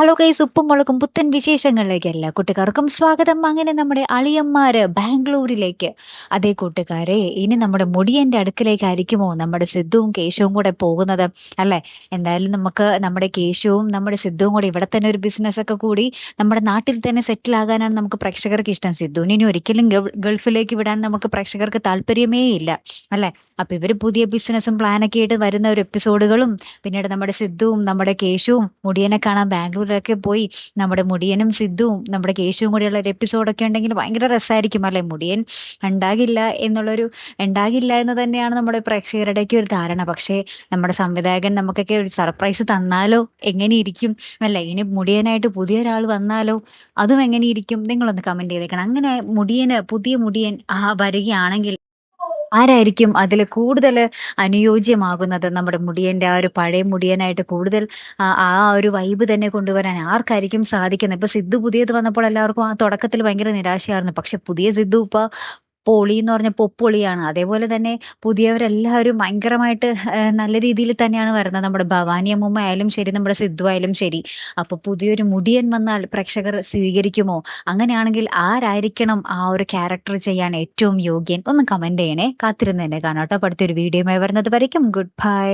Hello കൈസ് ഉപ്പും മുളകും പുത്തൻ വിശേഷങ്ങളിലേക്ക് എല്ലാ കൂട്ടുകാർക്കും സ്വാഗതം. അങ്ങനെ നമ്മുടെ അളിയന്മാര് ബാംഗ്ലൂരിലേക്ക്. അതേ കൂട്ടുകാരെ ഇനി നമ്മുടെ മുടിയന്റെ അടുക്കിലേക്കായിരിക്കുമോ നമ്മുടെ സിദ്ധുവും കേശവും കൂടെ പോകുന്നത്? അല്ലെ? എന്തായാലും നമുക്ക് നമ്മുടെ കേശവും നമ്മുടെ സിദ്ധുവും കൂടെ ഇവിടെ തന്നെ ഒരു ബിസിനസ് ഒക്കെ കൂടി നമ്മുടെ നാട്ടിൽ തന്നെ സെറ്റിൽ ആകാനാണ് നമുക്ക് പ്രേക്ഷകർക്ക് ഇഷ്ടം. സിദ്ധുവിന് ഇനി ഒരിക്കലും ഗൾഫിലേക്ക് വിടാൻ നമുക്ക് പ്രേക്ഷകർക്ക് താല്പര്യമേ ഇല്ല. അല്ലെ? അപ്പൊ ഇവർ പുതിയ ബിസിനസ്സും പ്ലാനൊക്കെ ആയിട്ട് വരുന്ന ഒരു എപ്പിസോഡുകളും പിന്നീട് നമ്മുടെ സിദ്ധുവും നമ്മുടെ കേശുവും മുടിയനെ കാണാൻ ബാംഗ്ലൂരിലൊക്കെ പോയി നമ്മുടെ മുടിയനും സിദ്ധുവും നമ്മുടെ കേശുവും കൂടിയുള്ള ഒരു എപ്പിസോഡൊക്കെ ഉണ്ടെങ്കിൽ ഭയങ്കര രസമായിരിക്കും അല്ലെ? മുടിയൻ ഉണ്ടാകില്ല എന്നുള്ളൊരു ഉണ്ടാകില്ല എന്ന് തന്നെയാണ് നമ്മുടെ പ്രേക്ഷകരുടെയൊക്കെ ഒരു ധാരണ. പക്ഷേ നമ്മുടെ സംവിധായകൻ നമുക്കൊക്കെ ഒരു സർപ്രൈസ് തന്നാലോ? എങ്ങനെ ഇരിക്കും അല്ലെ? ഇനി മുടിയനായിട്ട് പുതിയ ഒരാൾ വന്നാലോ? അതും എങ്ങനെയിരിക്കും? നിങ്ങളൊന്ന് കമന്റ് ചെയ്തേക്കണം. അങ്ങനെ മുടിയന് പുതിയ മുടിയൻ ആ വരികയാണെങ്കിൽ ആരായിരിക്കും അതിൽ കൂടുതൽ അനുയോജ്യമാകുന്നത്? നമ്മുടെ മുടിയന്റെ ആ ഒരു പഴയ മുടിയനായിട്ട് കൂടുതൽ ആ ഒരു വൈബ് തന്നെ കൊണ്ടുവരാൻ ആർക്കായിരിക്കും സാധിക്കുന്നത്? ഇപ്പൊ സിദ്ധു പുതിയത് വന്നപ്പോൾ എല്ലാവർക്കും ആ തുടക്കത്തിൽ ഭയങ്കര നിരാശയായിരുന്നു. പക്ഷെ പുതിയ സിദ്ധു ഇപ്പൊ പൊളി എന്ന് പറഞ്ഞ പൊപ്പൊളിയാണ്. അതേപോലെ തന്നെ പുതിയവരെല്ലാവരും ഭയങ്കരമായിട്ട് നല്ല രീതിയിൽ തന്നെയാണ് വരുന്നത്. നമ്മുടെ ഭവാനി അമ്മൂമ്മ ആയാലും ശരി നമ്മുടെ സിദ്ധു ആയാലും ശരി. അപ്പൊ പുതിയൊരു മുടിയൻ വന്നാൽ പ്രേക്ഷകർ സ്വീകരിക്കുമോ? അങ്ങനെയാണെങ്കിൽ ആരായിരിക്കണം ആ ഒരു ക്യാരക്ടർ ചെയ്യാൻ ഏറ്റവും യോഗ്യൻ? ഒന്ന് കമന്റ് ചെയ്യണേ. കാത്തിരുന്ന് തന്നെ കാണാം അടുത്തൊരു വീഡിയോയുമായി വരുന്നത് വരയ്ക്കും. Good bye.